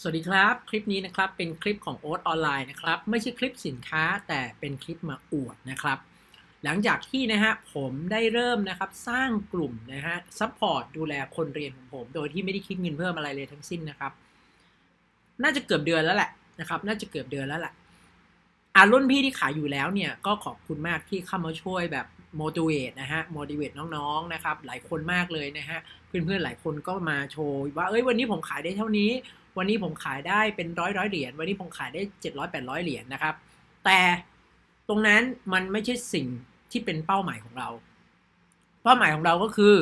สวัสดีครับ คลิปนี้นะครับเป็นคลิปของโอ๊ตออนไลน์นะครับไม่ใช่คลิปสินค้าแต่เป็นคลิปมาอวดนะครับ หลังจากที่นะฮะผมได้เริ่มนะครับสร้างกลุ่มนะฮะซัพพอร์ตดูแลคนเรียนของผม โดยที่ไม่ได้คิดเงินเพิ่มอะไรเลยทั้งสิ้นนะครับ น่าจะเกือบเดือนแล้วแหละนะครับ น่าจะเกือบเดือนแล้วแหละอารุ่นพี่ที่ขายอยู่แล้วเนี่ยก็ขอบคุณมากที่เข้ามาช่วยแบบ motivate นะฮะ motivate น้องๆนะครับหลายคนมากเลยนะฮะเพื่อนๆหลายคนก็มาโชว์ว่าเอ้ยวันนี้ผมขายได้เท่านี้ วันนี้ผมขายได้เป็นร้อยร้อยเหรียญวันนี้ผมขายได้เจ็ดร้อยแปดร้อยเหรียญนะครับ แต่ตรงนั้นมันไม่ใช่สิ่งที่เป็นเป้าหมายของเรา เป้าหมายของเราก็คือ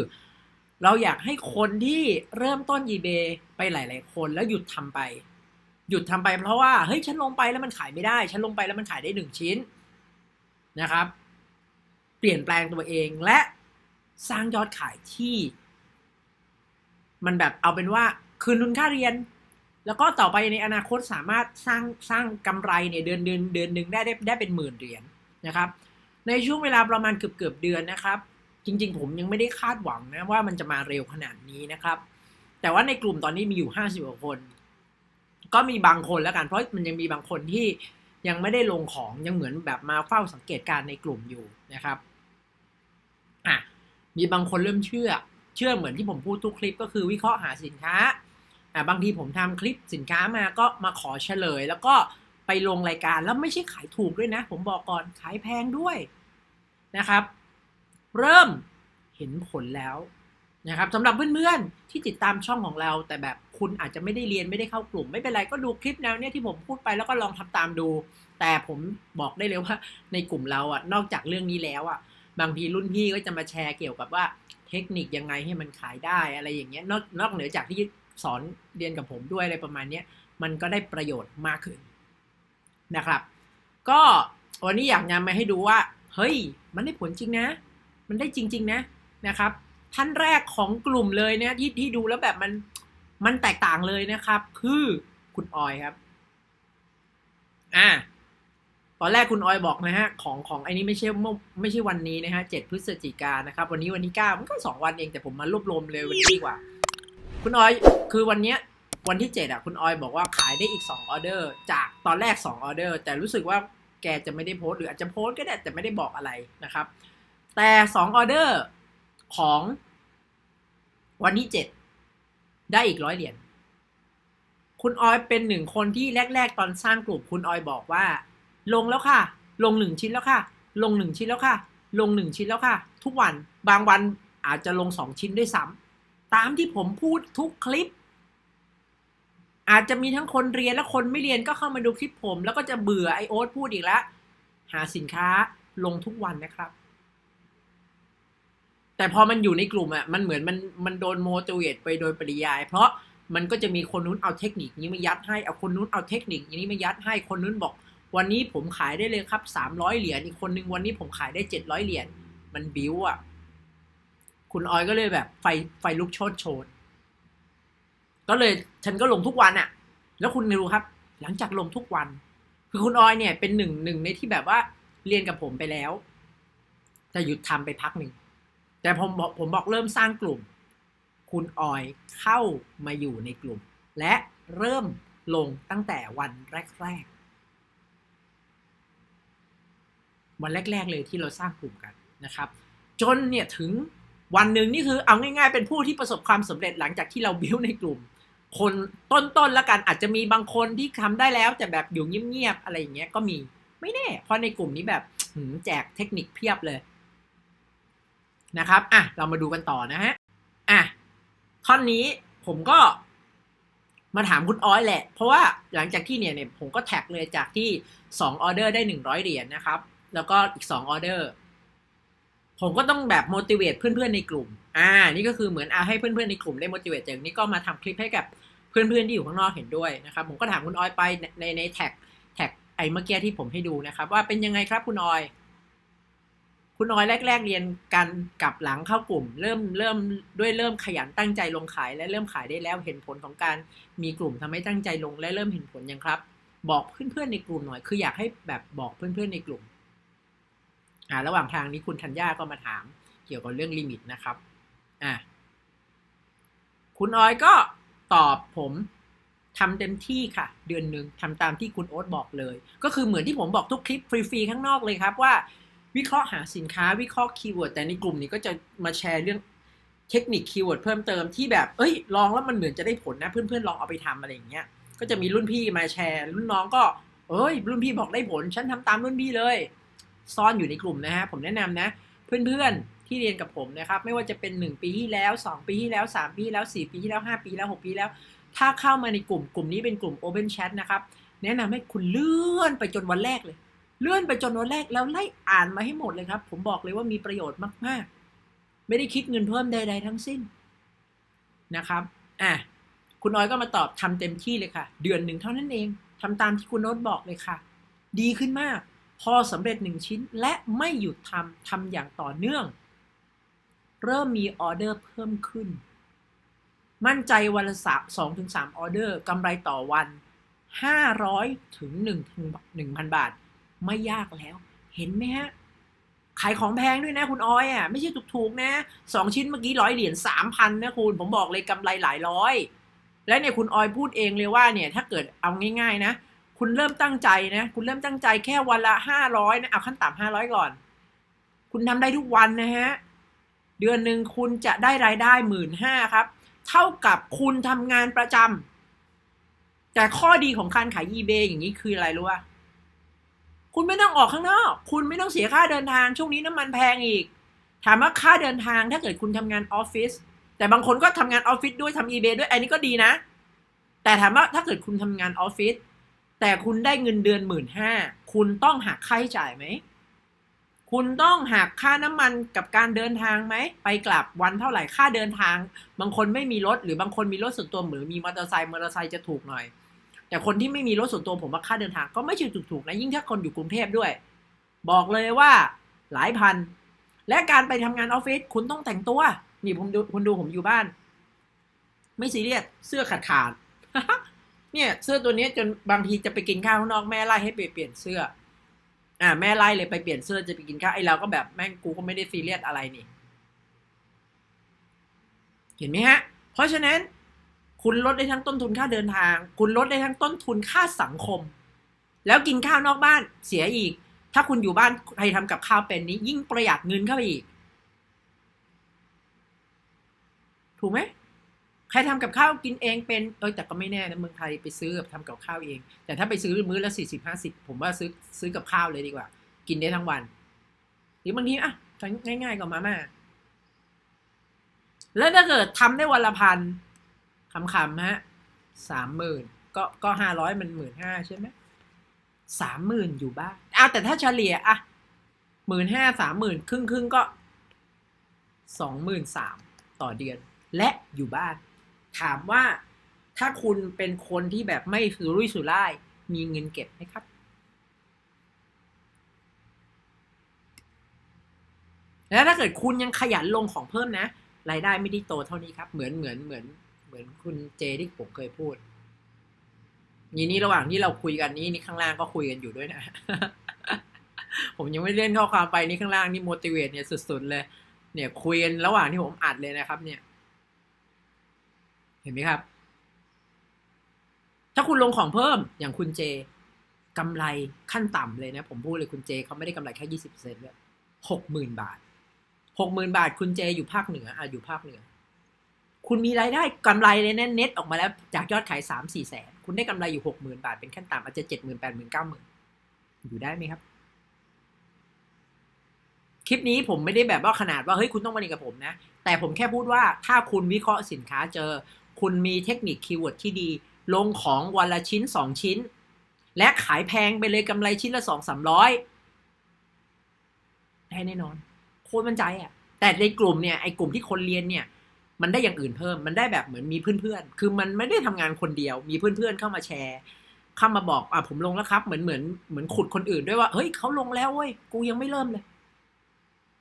เราอยากให้คนที่เริ่มต้น eBay ไปหลาย ๆ คนแล้วหยุดทำไป หยุดทำไปเพราะว่าเฮ้ยฉันลงไปแล้วมันขายไม่ได้ ฉันลงไปแล้วมันขายได้หนึ่งชิ้นนะครับ เปลี่ยนแปลงตัวเองและสร้างยอดขายที่ มันแบบเอาเป็นว่าคืนทุนค่าเรียน แล้วก็ต่อไปในอนาคตสามารถสร้างสร้างกำไรเนี่ยเดือนเดือนเดือนหนึ่งได้ได้ได้เป็นหมื่นเหรียญนะครับ ในช่วงเวลาประมาณเกือบเกือบเดือนนะครับ จริง ๆ ผมยังไม่ได้คาดหวังนะว่ามันจะมาเร็วขนาดนี้นะครับ แต่ว่าในกลุ่มตอนนี้มีอยู่ห้าสิบกว่าคน ก็มีบางคนแล้วกัน เพราะมันยังมีบางคนที่ยังไม่ได้ลงของยังเหมือนแบบมาเฝ้าสังเกตการณ์ในกลุ่มอยู่นะครับ อะมีบางคนเริ่มเชื่อ เชื่อเหมือนที่ผมพูดทุกคลิปก็คือวิเคราะห์หาสินค้าอะบางทีผมทำคลิปสินค้ามาก็มาขอเฉลย แล้วก็ไปลงรายการแล้วไม่ใช่ขายถูกด้วยนะ ผมบอกก่อนขายแพงด้วยนะครับ เริ่มเห็นผลแล้วนะครับสำหรับเพื่อนๆที่ติดตามช่องของเรา แต่แบบคุณอาจจะไม่ได้เรียนไม่ได้เข้ากลุ่ม ไม่เป็นไรก็ดูคลิปแนวเนี้ยที่ผมพูดไปแล้วก็ลองทำตามดู แต่ผมบอกได้เลยว่าในกลุ่มเราอะนอกจากเรื่องนี้แล้วอะ บางทีรุ่นพี่ก็จะมาแชร์เกี่ยวกับว่าเทคนิคยังไงให้มันขายได้อะไรอย่างเงี้ยนอกนอกเหนือจากที่สอนเรียนกับผมด้วยอะไรประมาณเนี้ยมันก็ได้ประโยชน์มากขึ้นนะครับ ก็วันนี้อยากนำมาให้ดูว่า เฮ้ย มันได้ผลจริงนะ มันได้จริง ๆ นะนะครับ ท่านแรกของกลุ่มเลยเนี่ยที่ที่ดูแล้วแบบมันมันแตกต่างเลยนะครับ คือคุณออยครับ อ่า ตอนแรกคุณออยบอกนะฮะของของไอ้นี้ไม่ใช่ไม่ใช่วันนี้นะฮะเจ็ดพฤศจิกานะครับ วันนี้วันที่เก้ามันก็สองวันเองแต่ผมมารวบรวมเลยวันนี้ดีกว่า คุณออยคือวันเนี้ยวันที่เจ็ดอะคุณออยบอกว่าขายได้อีกสองออเดอร์ จากตอนแรกสองออเดอร์ แต่รู้สึกว่าแกจะไม่ได้โพสหรืออาจจะโพสก็ได้แต่ไม่ได้บอกอะไรนะครับ แต่สองออเดอร์ของวันที่เจ็ดได้อีกร้อยเหรียญคุณออยเป็นหนึ่งคนที่แรก ๆ ตอนสร้างกลุ่มคุณออยบอกว่า ลงแล้วค่ะ ลงหนึ่งชิ้นแล้วค่ะ ลงหนึ่งชิ้นแล้วค่ะ ลงหนึ่งชิ้นแล้วค่ะ ทุกวันบางวันอาจจะลงสองชิ้นด้วยซ้ำตามที่ผมพูดทุกคลิป อาจจะมีทั้งคนเรียนและคนไม่เรียนก็เข้ามาดูคลิปผม แล้วก็จะเบื่อไอโอ๊ตพูดอีกแล้วหาสินค้าลงทุกวันนะครับ แต่พอมันอยู่ในกลุ่มอะมันเหมือนมันมันโดนโมจิเวตไปโดยปริยาย เพราะมันก็จะมีคนนู้นเอาเทคนิคนี้มายัดให้เอาคนนู้นเอาเทคนิคนี้มายัดให้คนนู้นบอก วันนี้ผมขายได้เลยครับสามร้อยเหรียญอีกคนนึงวันนี้ผมขายได้เจ็ดร้อยเหรียญมันบิ้วอะ คุณออยก็เลยแบบไฟไฟลุกโชนโชนก็เลยฉันก็ลงทุกวันอะ แล้วคุณรู้ครับ หลังจากลงทุกวัน คือคุณออยเนี่ยเป็นหนึ่งหนึ่งในที่แบบว่าเรียนกับผมไปแล้ว แต่หยุดทำไปพักหนึ่งแต่ผมบอกผมบอกเริ่มสร้างกลุ่ม คุณออยเข้ามาอยู่ในกลุ่ม และเริ่มลงตั้งแต่วันแรก ๆ วันแรก ๆ เลยที่เราสร้างกลุ่มกันนะครับ จนเนี่ยถึงวันหนึ่งนี่คือเอาง่าย ๆ เป็นผู้ที่ประสบความสำเร็จหลังจากที่เราบิ้วในกลุ่ม คนต้นๆแล้วกันอาจจะมีบางคนที่ทำได้แล้ว แต่แบบอยู่เงียบๆอะไรอย่างเงี้ยก็มีไม่แน่ เพราะในกลุ่มนี้แบบแจกเทคนิคเพียบเลยนะครับอะเรามาดูกันต่อนะฮะอะท่อนนี้ผมก็มาถามคุณอ้อยแหละ เพราะว่าหลังจากที่เนี่ยเนี่ยผมก็แท็กเลยจากที่ 2 ออเดอร์ได้ 100 เหรียญนะครับ แล้วก็อีก2องออเดอร์ผมก็ต้องแบบ motivate เพื่อนๆในกลุ่ม อ่า นี่ก็คือเหมือนเอาให้เพื่อนๆในกลุ่มได้ motivate จากนี้ก็มาทำคลิปให้กับเพื่อนๆที่อยู่ข้างนอกเห็นด้วยนะครับ ผมก็ถามคุณออยไปในในแท็กแท็กไอ้เมื่อกี้ที่ผมให้ดูนะครับ ว่าเป็นยังไงครับคุณออย คุณออยแรก ๆ เรียนกันกับหลังเข้ากลุ่ม เริ่มเริ่มด้วยเริ่มขยันตั้งใจลงขาย และเริ่มขายได้แล้วเห็นผลของการมีกลุ่มทำให้ตั้งใจลงและเริ่มเห็นผลยังครับ บอกเพื่อนๆในกลุ่มหน่อย คืออยากให้แบบบอกเพื่อนๆในกลุ่ม อ่าระหว่างทางนี้คุณธัญญาก็มาถามเกี่ยวกับเรื่องลิมิตนะครับอ่าคุณออยก็ตอบผมทำเต็มที่ค่ะ เดือนหนึ่งทำตามที่คุณโอ๊ตบอกเลย ก็คือเหมือนที่ผมบอกทุกคลิปฟรีๆข้างนอกเลยครับว่า วิเคราะห์หาสินค้าวิเคราะห์คีย์เวิร์ดแต่ในกลุ่มนี้ก็จะมาแชร์เรื่องเทคนิคคีย์เวิร์ดเพิ่มเติมที่แบบเอ้ยลองแล้วมันเหมือนจะได้ผลนะ เพื่อนๆลองเอาไปทำอะไรอย่างเงี้ยก็จะมีรุ่นพี่มาแชร์ รุ่นน้องก็ เอ้ย รุ่นพี่บอกได้ผล ฉันทำตามรุ่นพี่เลย ซ่อนอยู่ในกลุ่มนะฮะผมแนะนำนะ เพื่อนๆที่เรียนกับผมนะครับไม่ว่าจะเป็น 1 ปีที่แล้ว 2 ปีที่แล้ว 3 ปีที่แล้ว 4 ปีที่แล้ว 5 ปีแล้ว 6 ปีแล้ว ถ้าเข้ามาในกลุ่มกลุ่มนี้เป็นกลุ่ม Open Chat นะครับแนะนำให้คุณเลื่อนไปจนวันแรกเลย เลื่อนไปจนวันแรกแล้วไล่อ่านมาให้หมดเลยครับ ผมบอกเลยว่ามีประโยชน์มากๆ ไม่ได้คิดเงินเพิ่มใด ๆ ทั้งสิ้นนะครับอะคุณน้อยก็มาตอบทำเต็มที่เลยค่ะ เดือนหนึ่งเท่านั้นเองทำตามที่คุณโน้ตบอกเลยค่ะ ดีขึ้นมาก พอสำเร็จหนึ่งชิ้นและไม่หยุดทำทำอย่างต่อเนื่อง เริ่มมีออเดอร์เพิ่มขึ้น มั่นใจวันละสามสองถึงสามออเดอร์กำไรต่อวันห้าร้อยถึงหนึ่งถึงหนึ่งพันบาท ไม่ยากแล้ว เห็นไหมฮะ ขายของแพงด้วยนะคุณออยอะ ไม่ใช่ถูกๆนะสองชิ้นเมื่อกี้ร้อยเหรียญสามพันนะคุณ ผมบอกเลยกำไรหลายร้อย และเนี่ยคุณออยพูดเองเลยว่าเนี่ยถ้าเกิดเอาง่าย ๆ นะ คุณเริ่มตั้งใจนะ คุณเริ่มตั้งใจแค่วันละห้าร้อยนะเอาขั้นต่ำห้าร้อยก่อน คุณทำได้ทุกวันนะฮะ เดือนหนึ่งคุณจะได้รายได้หมื่นห้าครับ เท่ากับคุณทำงานประจำแต่ข้อดีของการขาย eBay อย่างนี้คืออะไรรู้ป่ะคุณไม่ต้องออกข้างนอก คุณไม่ต้องเสียค่าเดินทาง ช่วงนี้น้ำมันแพงอีก ถามว่าค่าเดินทางถ้าเกิดคุณทำงานออฟฟิศ แต่บางคนก็ทำงานออฟฟิศด้วยทำ eBay ด้วย อันนี้ก็ดีนะ แต่ถามว่าถ้าเกิดคุณทำงานออฟฟิศ แต่คุณได้เงินเดือนหมื่นห้าคุณต้องหักค่าใช้จ่ายไหม คุณต้องหักค่าน้ำมันกับการเดินทางไหม ไปกลับวันเท่าไหร่ค่าเดินทาง บางคนไม่มีรถหรือบางคนมีรถส่วนตัวหรือมีมอเตอร์ไซค์มอเตอร์ไซค์จะถูกหน่อย แต่คนที่ไม่มีรถส่วนตัวผมว่าค่าเดินทางก็ไม่ใช่ถูกๆนะยิ่งถ้าคนอยู่กรุงเทพด้วย บอกเลยว่าหลายพัน และการไปทำงานออฟฟิศคุณต้องแต่งตัว นี่ผมดูคุณดูผมอยู่บ้าน ไม่ซีเรียสเสื้อขาดขาด เนี่ยเสื้อตัวนี้จนบางทีจะไปกินข้าวข้างนอกแม่ไล่ให้ไปเปลี่ยนเสื้อ อ่า แม่ไล่เลยไปเปลี่ยนเสื้อจะไปกินข้าวไอ้เราก็แบบแม่งกูก็ไม่ได้ซีเรียสอะไรนี่ เห็นไหมฮะ เพราะฉะนั้น คุณลดได้ทั้งต้นทุนค่าเดินทาง คุณลดได้ทั้งต้นทุนค่าสังคม แล้วกินข้าวนอกบ้านเสียอีก ถ้าคุณอยู่บ้านใครทำกับข้าวเป็นนี้ ยิ่งประหยัดเงินเข้าไปอีก ถูกไหม ใครทำกับข้าวกินเองเป็นเออแต่ก็ไม่แน่นะเมืองไทยไปซื้อกับทำกับข้าวเอง แต่ถ้าไปซื้อมื้อละสี่สิบห้าสิบผมว่าซื้อซื้อกับข้าวเลยดีกว่า กินได้ทั้งวัน หรือบางทีอะง่ายๆก็มาม่าแล้วถ้าเกิดทำได้วันละพันคำๆฮะสามหมื่นก็ก็ห้าร้อยมันหมื่นห้าใช่ไหมสามหมื่นอยู่บ้านอะแต่ถ้าเฉลี่ยอะหมื่นห้าสามหมื่นครึ่งครึ่งก็สองหมื่นสามต่อเดือน และอยู่บ้าน ถามว่าถ้าคุณเป็นคนที่แบบไม่สุรุ่ยสุร่าย มีเงินเก็บไหมครับ แล้วถ้าเกิดคุณยังขยันลงของเพิ่มนะ รายได้ไม่ได้โตเท่านี้ครับ เหมือนเหมือนเหมือน เหมือนคุณเจที่ผมเคยพูด นี่นี่ระหว่างที่เราคุยกันนี้นี่ข้างล่างก็คุยกันอยู่ด้วยนะ ผมยังไม่เล่นข้อความไปนี่ข้างล่างนี่ motivate เนี่ยสุดๆเลย เนี่ยคุยกันระหว่างที่ผมอัดเลยนะครับ เนี่ย เห็นไหมครับ ถ้าคุณลงของเพิ่มอย่างคุณเจกำไรขั้นต่ำเลยนะ ผมพูดเลยคุณเจเขาไม่ได้กำไรแค่ยี่สิบเปอร์เซ็นต์เลยหกหมื่นบาทหกหมื่นบาท คุณเจอยู่ภาคเหนืออะอยู่ภาคเหนือ คุณมีรายได้กำไรเลยนะเน็ตออกมาแล้วจากยอดขายสามสี่แสนคุณได้กำไรอยู่หกหมื่นบาท เป็นขั้นต่ำอาจจะเจ็ดหมื่นแปดหมื่นเก้าหมื่นอยู่ได้ไหมครับ คลิปนี้ผมไม่ได้แบบว่าขนาดว่าเฮ้ยคุณต้องมาเรียนกับผมนะ แต่ผมแค่พูดว่าถ้าคุณวิเคราะห์สินค้าเจอ คุณมีเทคนิคคีย์เวิร์ดที่ดี ลงของวันละชิ้นสองชิ้น และขายแพงไปเลยกำไรชิ้นละสองสามร้อยได้แน่นอน โคตรมั่นใจอะ แต่ในกลุ่มเนี่ยไอ้กลุ่มที่คนเรียนเนี่ย มันได้อย่างอื่นเพิ่ม มันได้แบบเหมือนมีเพื่อนๆ คือมันไม่ได้ทำงานคนเดียว มีเพื่อนๆ เข้ามาแชร์เข้ามาบอกอะผมลงแล้วครับ เหมือนเหมือนเหมือนขุดคนอื่นด้วยว่า เฮ้ยเขาลงแล้วเว้ย กูยังไม่เริ่มเลย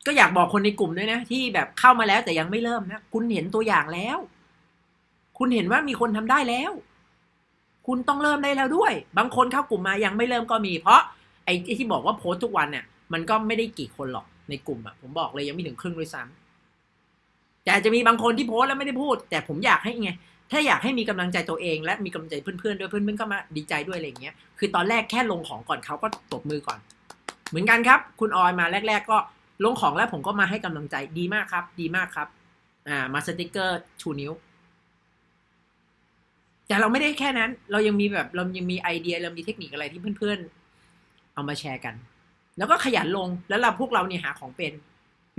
ก็อยากบอกคนในกลุ่มด้วยนะ ที่แบบเข้ามาแล้วแต่ยังไม่เริ่มนะ คุณเห็นตัวอย่างแล้ว คุณเห็นว่ามีคนทำได้แล้ว คุณต้องเริ่มได้แล้วด้วย บางคนเข้ากลุ่มมายังไม่เริ่มก็มี เพราะไอ้ที่บอกว่าโพสทุกวันเนี่ย มันก็ไม่ได้กี่คนหรอกในกลุ่มอะผมบอกเลยยังไม่ถึงครึ่งด้วยซ้ำแต่จะมีบางคนที่โพสแล้วไม่ได้พูด แต่ผมอยากให้ไงถ้าอยากให้มีกำลังใจตัวเองและมีกำลังใจเพื่อนๆด้วยเพื่อนๆก็มาดีใจด้วยอะไรอย่างเงี้ย คือตอนแรกแค่ลงของก่อนเขาก็ตบมือก่อน เหมือนกันครับ คุณออยมาแรก ๆ ก็ลงของแล้วผมก็มาให้กำลังใจดีมากครับ ดีมากครับ อ่ามาสติกเกอร์ชูนิ้ว แต่เราไม่ได้แค่นั้น เรายังมีแบบเรายังมีไอเดียเรามีเทคนิคอะไรที่เพื่อนๆ เอามาแชร์กัน แล้วก็ขยันลงแล้วเราพวกเราเนี่ยหาของเป็น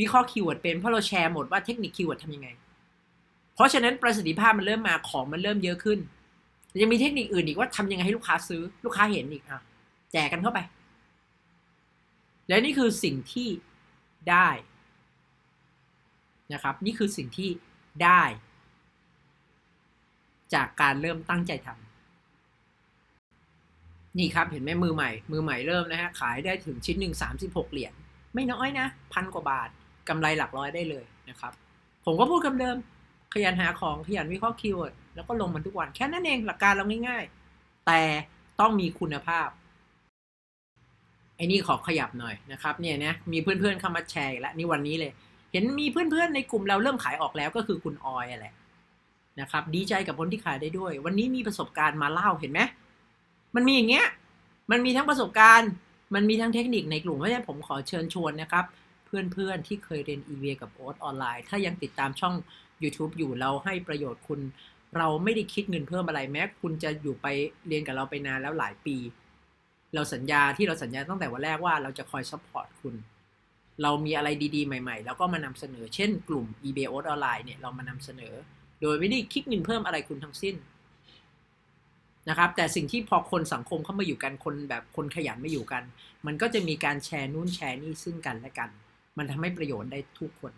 วิเคราะห์คีย์เวิร์ดเป็นเพราะเราแชร์หมดว่าเทคนิคคีย์เวิร์ดทำยังไง เพราะฉะนั้นประสิทธิภาพมันเริ่มมาของมันเริ่มเยอะขึ้นยังมีเทคนิคอื่นอีกว่าทำยังไงให้ลูกค้าซื้อลูกค้าเห็นอีกอะแจกกันเข้าไป และนี่คือสิ่งที่ได้นะครับ นี่คือสิ่งที่ได้ จากการเริ่มตั้งใจทำนี่ครับเห็นไหมมือใหม่ มือใหม่เริ่มนะฮะขายได้ถึงชิ้นหนึ่งสามสิบหกเหรียญไม่น้อยนะพันกว่าบาทกำไรหลักร้อยได้เลยนะครับ ผมก็พูดคำเดิม ขยันหาของขยันวิเคราะห์คีย์เวิร์ดแล้วก็ลงมันทุกวันแค่นั้นเองหลักการเราง่าย ๆ แต่ต้องมีคุณภาพไอ้นี่ขอขยับหน่อยนะครับเนี่ยนะมีเพื่อนๆเข้ามาแชร์แล้วนี่วันนี้เลย เห็นมีเพื่อนๆในกลุ่มเราเริ่มขายออกแล้วก็คือคุณออยแหละ นะครับ ดีใจกับคนที่ขายได้ด้วย วันนี้มีประสบการณ์มาเล่าเห็นไหมมันมีอย่างเงี้ย มันมีทั้งประสบการณ์ มันมีทั้งเทคนิคในกลุ่มเพราะฉะนั้นผมขอเชิญชวนนะครับ เพื่อนๆที่เคยเรียน e b a กับโอ๊ตออนไลน์ ถ้ายังติดตามช่อง YouTube อยู่เราให้ประโยชน์คุณ เราไม่ได้คิดเงินเพิ่มอะไรแม้คุณจะอยู่ไปเรียนกับเราไปนานแล้วหลายปี เราสัญญาที่เราสัญญาตั้งแต่วันแรกว่าเราจะคอยซัพพอร์ตคุณเรามีอะไรดีๆ ใหม่ๆ แล้วก็มานำเสนอ เช่นกลุ่ม eBay โอ๊ตออนไลน์เนี่ย เรามานำเสนอ โดยไม่ได้คิดเงินเพิ่มอะไรคุณทั้งสิ้นนะครับ แต่สิ่งที่พอคนสังคมเข้ามาอยู่กันคนแบบคนขยันไม่อยู่กัน มันก็จะมีการแชร์นู่นแชร์นี่ซึ่งกันและกัน มันทำให้ประโยชน์ได้ทุกคน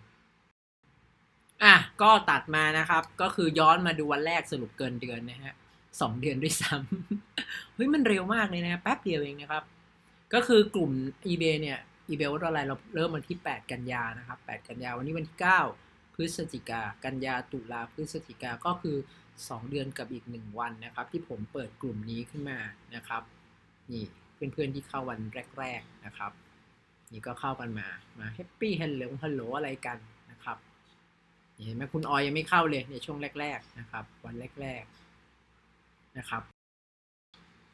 อะก็ตัดมานะครับ ก็คือย้อนมาดูวันแรกสรุปเกินเดือนนะฮะสองเดือนด้วยซ้ำเฮ้ยมันเร็วมากเลยนะแป๊บเดียวเองนะครับ ก็คือกลุ่ม eBay เนี่ย eBay ว่าอะไรเราเริ่มวันที่ 8 กันยานะครับ 8 กันยาวันนี้วันที่ 9 พฤศจิกา กันยาตุลาพฤศจิกาก็คือ 2 เดือนกับอีก 1 วันนะครับ ที่ผมเปิดกลุ่มนี้ขึ้นมานะครับนี่เพื่อนๆที่เข้าวันแรก ๆนะครับ นี่ก็เข้ากันมามาแฮปปี้ฮัลโหลฮัลโหลอะไรกันนะครับเห็นไหมคุณออยยังไม่เข้าเลยในช่วงแรก ๆนะครับ วันแรก ๆนะครับ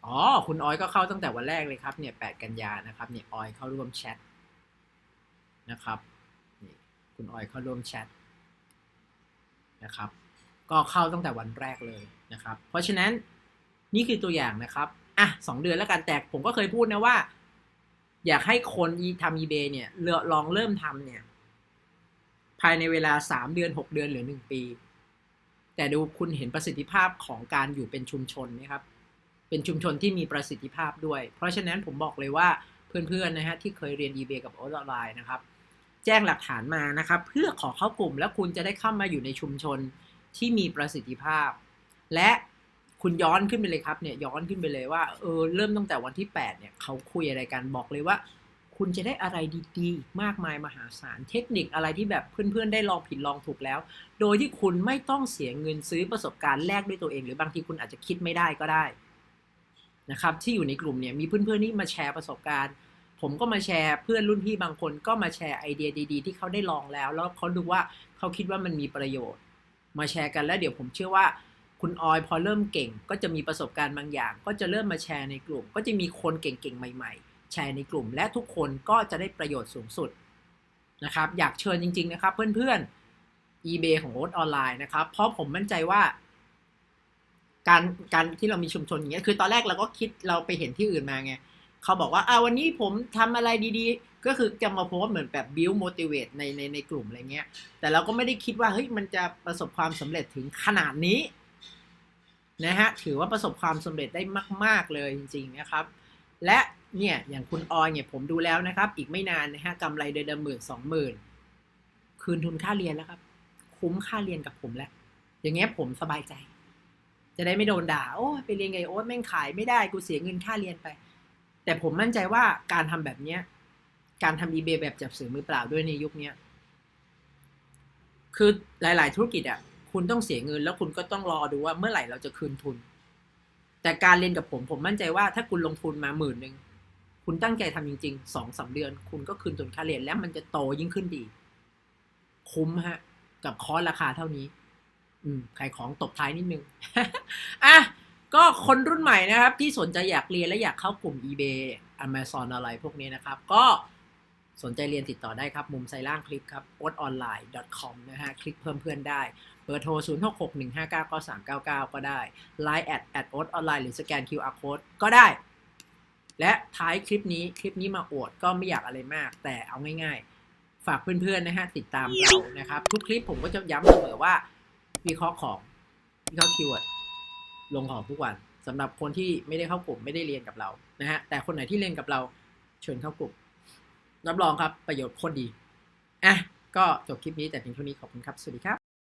อ๋อ คุณออยก็เข้าตั้งแต่วันแรกเลยครับ เนี่ย8กันยานะครับ เนี่ยออยเข้าร่วมแชทนะครับ นี่คุณออยเข้าร่วมแชท นะครับ ก็เข้าตั้งแต่วันแรกเลยนะครับ เพราะฉะนั้นนี่คือตัวอย่างนะครับอะสองเดือนแล้วกันแต่ผมก็เคยพูดนะว่า อยากให้คนทำ eBay เนี่ยลองเริ่มทำเนี่ย ภายในเวลาสามเดือนหกเดือนหรือหนึ่งปี แต่ดูคุณเห็นประสิทธิภาพของการอยู่เป็นชุมชนไหมครับ เป็นชุมชนที่มีประสิทธิภาพด้วย เพราะฉะนั้นผมบอกเลยว่าเพื่อนๆนะฮะที่เคยเรียน eBay กับออนไลน์นะครับ แจ้งหลักฐานมานะครับเพื่อขอเข้ากลุ่มแล้วคุณจะได้เข้ามาอยู่ในชุมชนที่มีประสิทธิภาพ และคุณย้อนขึ้นไปเลยครับเนี่ยย้อนขึ้นไปเลยว่าเออเริ่มตั้งแต่วันที่ 8 เนี่ยเขาคุยอะไรกันบอกเลยว่า คุณจะได้อะไรดีๆ มากมายมหาศาลเทคนิคอะไรที่แบบเพื่อนๆ ได้ลองผิดลองถูกแล้ว โดยที่คุณไม่ต้องเสียเงินซื้อประสบการณ์แลกด้วยตัวเอง หรือบางทีคุณอาจจะคิดไม่ได้ก็ได้นะครับที่อยู่ในกลุ่มเนี่ยมีเพื่อนๆนี่มาแชร์ประสบการณ์ ผมก็มาแชร์เพื่อนรุ่นพี่บางคนก็มาแชร์ไอเดียดี ๆ ที่เขาได้ลองแล้ว แล้วเขาดูว่าเขาคิดว่ามันมีประโยชน์ มาแชร์กันแล้วเดี๋ยวผมเชื่อว่าคุณออยพอเริ่มเก่ง ก็จะมีประสบการณ์บางอย่าง ก็จะเริ่มมาแชร์ในกลุ่ม ก็จะมีคนเก่งๆ ใหม่ ๆ แชร์ในกลุ่ม และทุกคนก็จะได้ประโยชน์สูงสุดนะครับอยากเชิญจริง ๆ นะครับ เพื่อนๆ eBay ของโอ๊ตออนไลน์นะครับ เพราะผมมั่นใจว่า การการที่เรามีชุมชนอย่างเงี้ยคือตอนแรกเราก็คิดเราไปเห็นที่อื่นมาไง เขาบอกว่าอ่าวันนี้ผมทำอะไรดีๆ ก็คือจะมาโพสเหมือนแบบ build motivate ในในในกลุ่มอะไรเงี้ย แต่เราก็ไม่ได้คิดว่าเฮ้ยมันจะประสบความสำเร็จถึงขนาดนี้นะฮะถือว่าประสบความสำเร็จได้มาก ๆ เลยจริง ๆ นะครับ และเนี่ยอย่างคุณออยเนี่ยผมดูแล้วนะครับ อีกไม่นานนะฮะกำไรเดือนละหมื่นสองหมื่นคืนทุนค่าเรียนแล้วครับ คุ้มค่าเรียนกับผมแล้ว อย่างเงี้ยผมสบายใจ จะได้ไม่โดนด่าโอ้ไปเรียนไงโอ๊ตแม่งขายไม่ได้กูเสียเงินค่าเรียนไป แต่ผมมั่นใจว่าการทำแบบเนี้ย การทำ eBay แบบจับสื่อมือเปล่าด้วยในยุคนี้คือหลาย ๆ ธุรกิจอะคุณต้องเสียเงินแล้วคุณก็ต้องรอดูว่าเมื่อไหร่เราจะคืนทุน แต่การเรียนกับผมผมมั่นใจว่าถ้าคุณลงทุนมาหมื่นหนึ่งคุณตั้งใจทำจริงๆสองสาเดือน คุณก็คืนทุนค่าเรียนแล้วมันจะโตยิ่งขึ้นดี คุ้มฮะ กับคอร์สราคาเท่านี้ อืมขายของตบท้ายนิดนึงอะ ก็คนรุ่นใหม่นะครับ ที่สนใจอยากเรียนและอยากเข้ากลุ่ม eBay Amazon อะไรพวกนี้นะครับ ก็สนใจเรียนติดต่อได้ครับ มุมไซล่างคลิปครับ o t o n l i n e com นะฮะ คลิกเพิ่มเพื่อนได้ เบอร์โทร 0 6 6 1 5 9 9 3 9 9 ก็ได้ Line แอดแอดโอ o ออนไลน์หรือสแกน QR code ก็ได้ และท้ายคลิปนี้คลิปนี้มาอวดก็ไม่อยากอะไรมาก แต่เอาง่ายๆ ฝากเพื่อนๆนะฮะ ติดตามเรานะครับ ทุกคลิปผมก็จะย้ำเสมอว่าวิเคราะห์ของวิเคราะห์คีย์เวิร์ด ลงของทุกวันสำหรับคนที่ไม่ได้เข้ากลุ่มไม่ได้เรียนกับเรานะฮะแต่คนไหนที่เรียนกับเราเชิญเข้ากลุ่มรับรองครับประโยชน์คนดีอะก็จบคลิปนี้แต่เพียงเท่านี้ขอบคุณครับ สวัสดีครับ